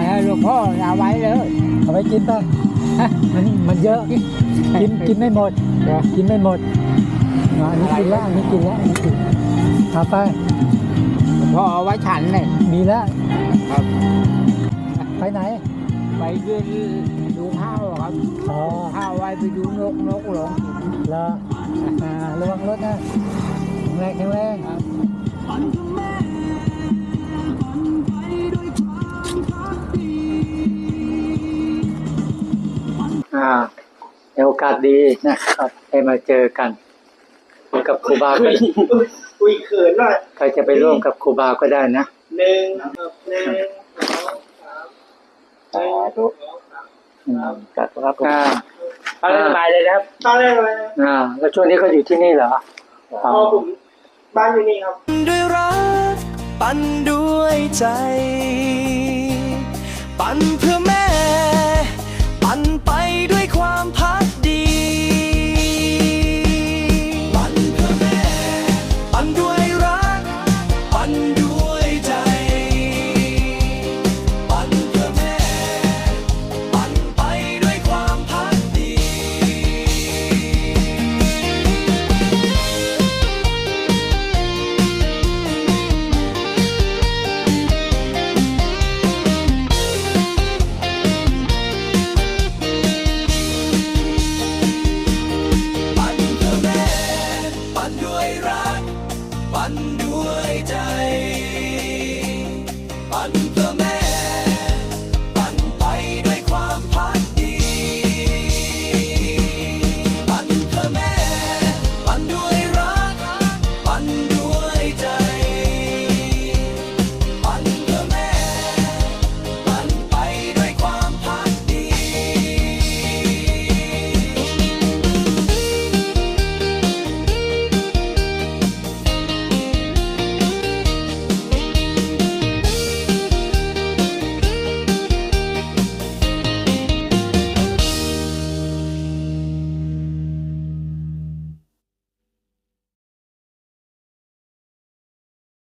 อยให้ลูกพ่อเอาไว้เลยเอาไปกินต่ะมันมันเยอะ กินกินไม่หมด กินไม่หมดอันนี้กินแล้วอันนี้กินแล้วนนี้กินเอาไปพอเอาไว้ฉันเลยมีแล้วครับไปไหน ไปยืนดูข้าวครับอข้าวไว้ไปดูนกนกหลงแล้วระวังรถนะแข็แรงแข็งแรง อ่าในโอกาสดีนะครับได้มาเจอกัน กับครูบาก็คุยเขินหน่อยใครจะไปร่วมกับครูบาก็ได้นะหนึ่งหนึ่งสองสามสาธุอืมครับครับอ่าเอาเลยสบายเลยนะครับตอนแรกเลยอ่าแล้วช่วงนี้ก็อยู่ที่นี่เหรอพอผมบ้านอยู่นี่ครับด้วยรักปันด้วยใจ ปันเพื่อานด้วยรัก ปั่นด้วยใจ ปัน